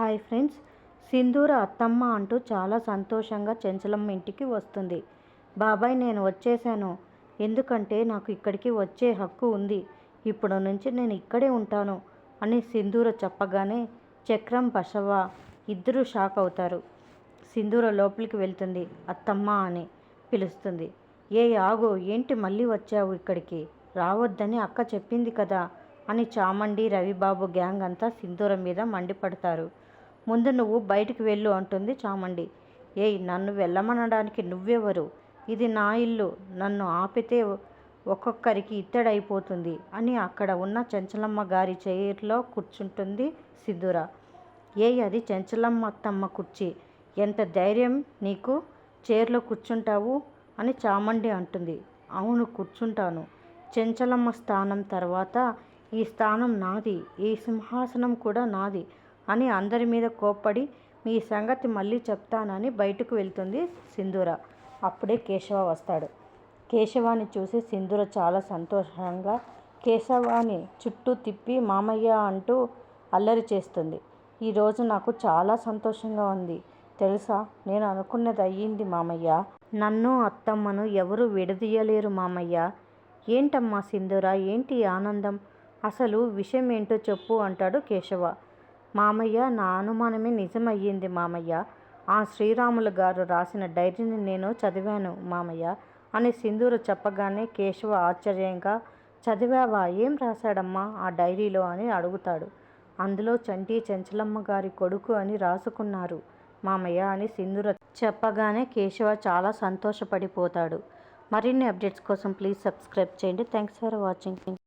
Hi friends. సింధూర అత్తమ్మ అంటూ చాలా సంతోషంగా చెంచలమ్మ ఇంటికి వస్తుంది. బాబాయ్ నేను వచ్చేసాను ఎందుకంటే నాకు ఇక్కడికి వచ్చే హక్కు ఉంది. ఇప్పుడు నుంచి నేను ఇక్కడే ఉంటాను అని సింధూర చెప్పగానే చక్రం బసవ ఇద్దరూ షాక్ అవుతారు. సింధూర లోపలికి వెళ్తుంది. అత్తమ్మ అని పిలుస్తుంది. ఏ ఆగు ఏంటి మళ్ళీ వచ్చావు ఇక్కడికి? రావద్దని అక్క చెప్పింది కదా అని చామండి రవిబాబు గ్యాంగ్ అంతా సింధూర మీద మండిపడతారు. ముందు నువ్వు బయటికి వెళ్ళు అంటుంది చామండి. ఏయ్ నన్ను వెళ్ళమనడానికి నువ్వెవరు? ఇది నా ఇల్లు. నన్ను ఆపితే ఒక్కొక్కరికి ఇత్తడైపోతుంది అని అక్కడ ఉన్న చెంచలమ్మ గారి చైర్లో కూర్చుంటుంది సిద్ధుర. ఏయ్ అది చెంచలమ్మ అత్తమ్మ కుర్చీ. ఎంత ధైర్యం నీకు? చైర్లో కూర్చుంటావు అని చామండి అంటుంది. అవును కూర్చుంటాను. చెంచలమ్మ స్థానం తర్వాత ఈ స్థానం నాది. ఈ సింహాసనం కూడా నాది. అని అందరి మీద కోప్పడి మీ సంగతి మళ్ళీ చెప్తానని బయటకు వెళ్తుంది సింధూర. అప్పుడే కేశవ వస్తాడు. కేశవాన్ని చూసి సింధూర చాలా సంతోషంగా కేశవాన్ని చుట్టూ తిప్పి మామయ్య అంటూ అల్లరి చేస్తుంది. ఈరోజు నాకు చాలా సంతోషంగా ఉంది. తెలుసా? నేను అనుకున్నది అయ్యింది మామయ్య. నన్ను అత్తమ్మను ఎవరు విడదీయలేరు మామయ్య. ఏంటమ్మా సింధూర? ఏంటి ఆనందం? అసలు విషయం ఏంటో చెప్పు అంటాడు కేశవ. మామయ్య నా అనుమానమే నిజమయ్యింది మామయ్య. ఆ శ్రీరాములు గారు రాసిన డైరీని నేను చదివాను మామయ్య అని సింధూరు చెప్పగానే కేశవ ఆశ్చర్యంగా చదివావా? ఏం రాశాడమ్మా? ఆ డైరీలో అని అడుగుతాడు. అందులో చంటి చెంచలమ్మ గారి కొడుకు అని రాసుకున్నారు మామయ్య అని సింధూర చెప్పగానే కేశవ చాలా సంతోషపడిపోతాడు. మరిన్ని అప్డేట్స్ కోసం ప్లీజ్ సబ్స్క్రైబ్ చేయండి. Thanks for watching.